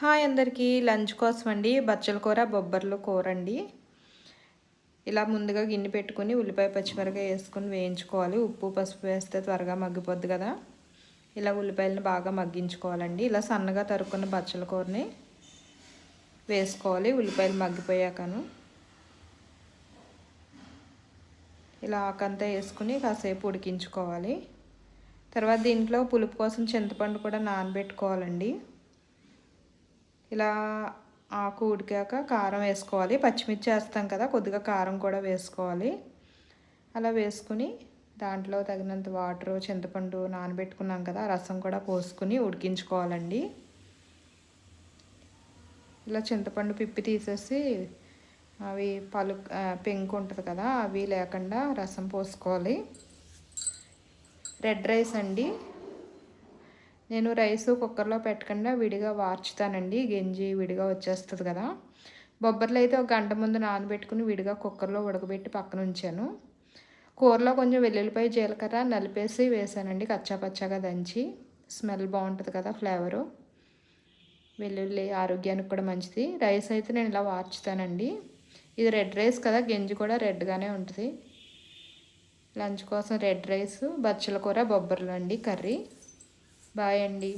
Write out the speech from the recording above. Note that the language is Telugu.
హాయ్ అందరికీ లంచ్ కోసం అండి బచ్చల కూర బొబ్బర్లు కూర అండి ఇలా ముందుగా గిన్నె పెట్టుకుని ఉల్లిపాయ పచ్చిమిరకాయ వేసుకుని వేయించుకోవాలి. ఉప్పు పసుపు వేస్తే త్వరగా మగ్గిపోద్ది కదా. ఇలా ఉల్లిపాయలను బాగా మగ్గించుకోవాలండి. ఇలా సన్నగా తరుక్కున్న బచ్చల కూరని వేసుకోవాలి. ఉల్లిపాయలు మగ్గిపోయాకను. ఇలా ఆకంతా వేసుకుని కాసేపు ఉడికించుకోవాలి. తర్వాత దీంట్లో పులుపు కోసం చింతపండు కూడా నానబెట్టుకోవాలండి. ఇలా ఆకు ఉడికాక కారం వేసుకోవాలి. పచ్చిమిర్చి వేస్తాం కదా కొద్దిగా కారం కూడా వేసుకోవాలి. అలా వేసుకుని దాంట్లో తగినంత వాటర్ చింతపండు నానబెట్టుకున్నాం కదా రసం కూడా పోసుకుని ఉడికించుకోవాలండి. ఇలా చింతపండు పిప్పి తీసేసి అవి పలు పెంకు ఉంటుంది కదా అవి లేకుండా రసం పోసుకోవాలి. రెడ్ రైస్ అండి. నేను రైస్ కుక్కర్లో పెట్టకుండా విడిగా వార్చుతానండి. గంజి విడిగా వచ్చేస్తుంది కదా. బొబ్బర్లు అయితే ఒక గంట ముందు నానబెట్టుకుని విడిగా కుక్కర్లో ఉడకబెట్టి పక్కన ఉంచాను. కూరలో కొంచెం వెల్లుల్లిపాయ జీలకర్ర నలిపేసి వేసానండి. కచ్చాపచ్చాగా దంచి. స్మెల్ బాగుంటుంది కదా ఫ్లేవరు. వెల్లుల్లి ఆరోగ్యానికి కూడా మంచిది. రైస్ అయితే నేను ఇలా వార్చుతానండి. ఇది రెడ్ రైస్ కదా. గంజి కూడా రెడ్గానే ఉంటుంది. లంచ్ కోసం రెడ్ రైస్ బచ్చల కూర బొబ్బర్లు అండి కర్రీ. బాయ్ అండి.